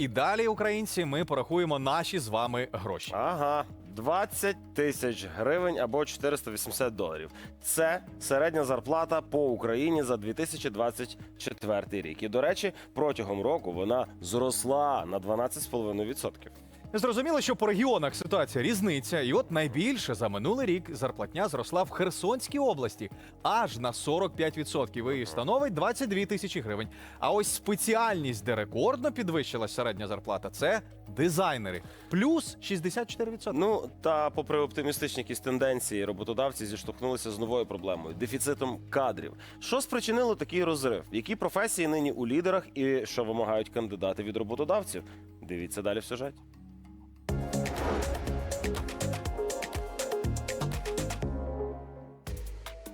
І далі, українці, ми порахуємо наші з вами гроші. Ага, 20 тисяч гривень або 480 доларів. Це середня зарплата по Україні за 2024 рік. І, до речі, протягом року вона зросла на 12,5%. Зрозуміло, що по регіонах ситуація різниця, і от найбільше за минулий рік зарплатня зросла в Херсонській області аж на 45%. І становить 22 тисячі гривень. А ось спеціальність, де рекордно підвищилась середня зарплата, це дизайнери. Плюс 64%. Ну та попри оптимістичні якісь тенденції, роботодавці зіштовхнулися з новою проблемою дефіцитом кадрів. Що спричинило такий розрив? Які професії нині у лідерах і що вимагають кандидати від роботодавців? Дивіться далі в сюжеті.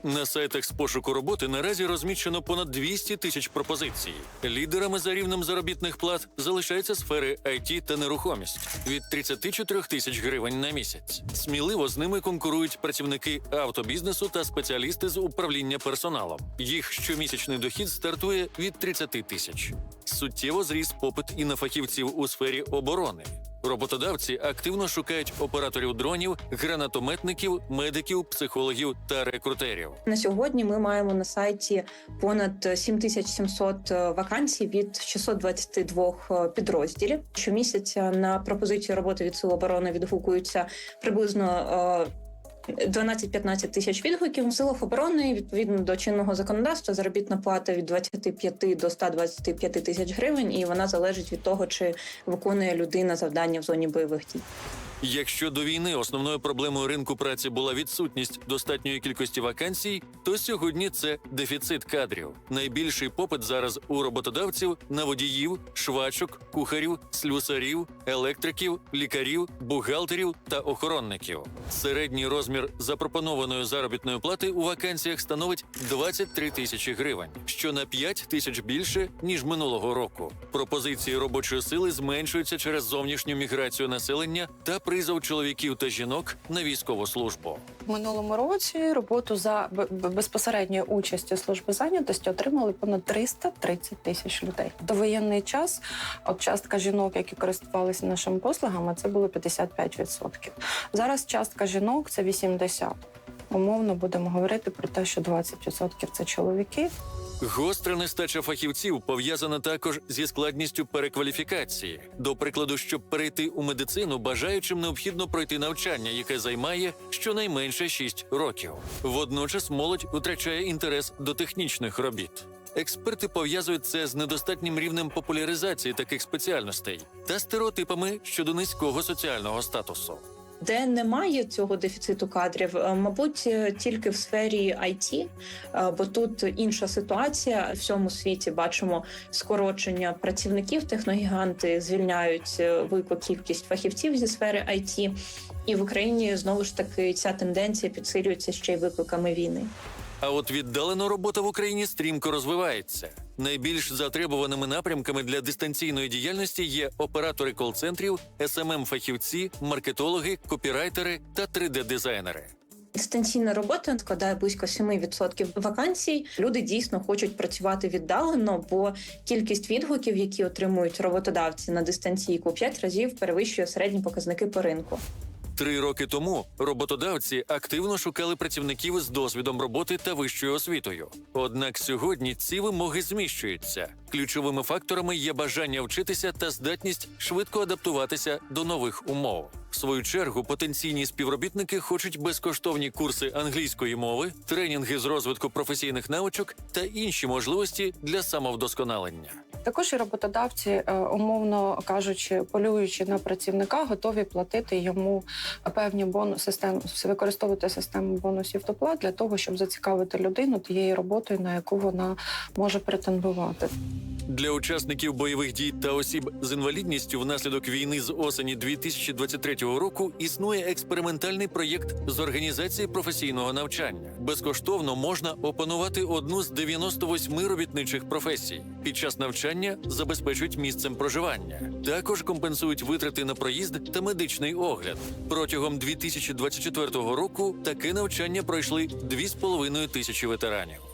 На сайтах з пошуку роботи наразі розміщено понад 200 тисяч пропозицій. Лідерами за рівнем заробітних плат залишаються сфери IT та нерухомість від 34 тисяч гривень на місяць. Сміливо з ними конкурують працівники автобізнесу та спеціалісти з управління персоналом. Їх щомісячний дохід стартує від 30 тисяч. Суттєво зріс попит і на фахівців у сфері оборони. Роботодавці активно шукають операторів дронів, гранатометників, медиків, психологів та рекрутерів. На сьогодні ми маємо на сайті понад 7700 вакансій від 622 підрозділів. Щомісяця на пропозицію роботи від Сил оборони відгукуються приблизно. Е, 12-15 тисяч відгуків у силах оборони відповідно до чинного законодавства заробітна плата від 25 до 125 тисяч гривень, і вона залежить від того, чи виконує людина завдання в зоні бойових дій. Якщо до війни основною проблемою ринку праці була відсутність достатньої кількості вакансій, то сьогодні це дефіцит кадрів. Найбільший попит зараз у роботодавців на водіїв, швачок, кухарів, слюсарів, електриків, лікарів, бухгалтерів та охоронників. Середній розмір запропонованої заробітної плати у вакансіях становить 23 тисячі гривень, що на 5 тисяч більше ніж минулого року. Пропозиції робочої сили зменшуються через зовнішню міграцію населення та призов чоловіків та жінок на військову службу. Минулому році роботу за безпосередньою участю служби зайнятості отримали понад 330 тисяч людей. До воєнний час от частка жінок, які користувалися нашими послугами, це було 55%. Зараз частка жінок це 80%. Умовно будемо говорити про те, що 20% це чоловіки, Гостра нестача фахівців пов'язана також зі складністю перекваліфікації. До прикладу, щоб перейти у медицину, бажаючим необхідно пройти навчання, яке займає щонайменше 6 років. Водночас молодь втрачає інтерес до технічних робіт. Експерти пов'язують це з недостатнім рівнем популяризації таких спеціальностей та стереотипами щодо низького соціального статусу. Де немає цього дефіциту кадрів, е, мабуть, е, тільки в сфері IT, е, бо тут інша ситуація. В всьому світі бачимо скорочення працівників. Техногіганти звільняють велику кількість фахівців зі сфери IT. І в Україні знову ж таки ця тенденція підсилюється ще й викликами війни. А от віддалена робота в Україні стрімко розвивається. Найбільш затребуваними напрямками для дистанційної діяльності є оператори кол-центрів, smm фахівці маркетологи, копірайтери та 3D-дизайнери. Дистанційна робота складає близько 7% вакансій. Люди дійсно хочуть працювати віддалено, бо кількість відгуків, які отримують роботодавці на дистанційку, 5 разів перевищує середні показники по ринку. Три роки тому роботодавці активно шукали працівників з досвідом роботи та вищою освітою. Однак сьогодні ці вимоги зміщуються. Ключовими факторами є бажання вчитися та здатність швидко адаптуватися до нових умов. В свою чергу потенційні співробітники хочуть безкоштовні курси англійської мови, тренінги з розвитку професійних навичок та інші можливості для самовдосконалення. Також і роботодавці, е, умовно кажучи, полюючи на працівника, готові платити йому певні бонуси, використовувати систему бонусів тепла для того, щоб зацікавити людину тією роботою, на яку вона може претендувати. Для учасників бойових дій та осіб з інвалідністю внаслідок війни з осені 2023 року існує експериментальний проєкт з організації професійного навчання. Безкоштовно можна опанувати одну з 98 робітничих професій. Під час навчання забезпечують місцем проживання. Також компенсують витрати на проїзд та медичний огляд. Протягом 2024 року таке навчання пройшли 2,5 тисячі ветеранів.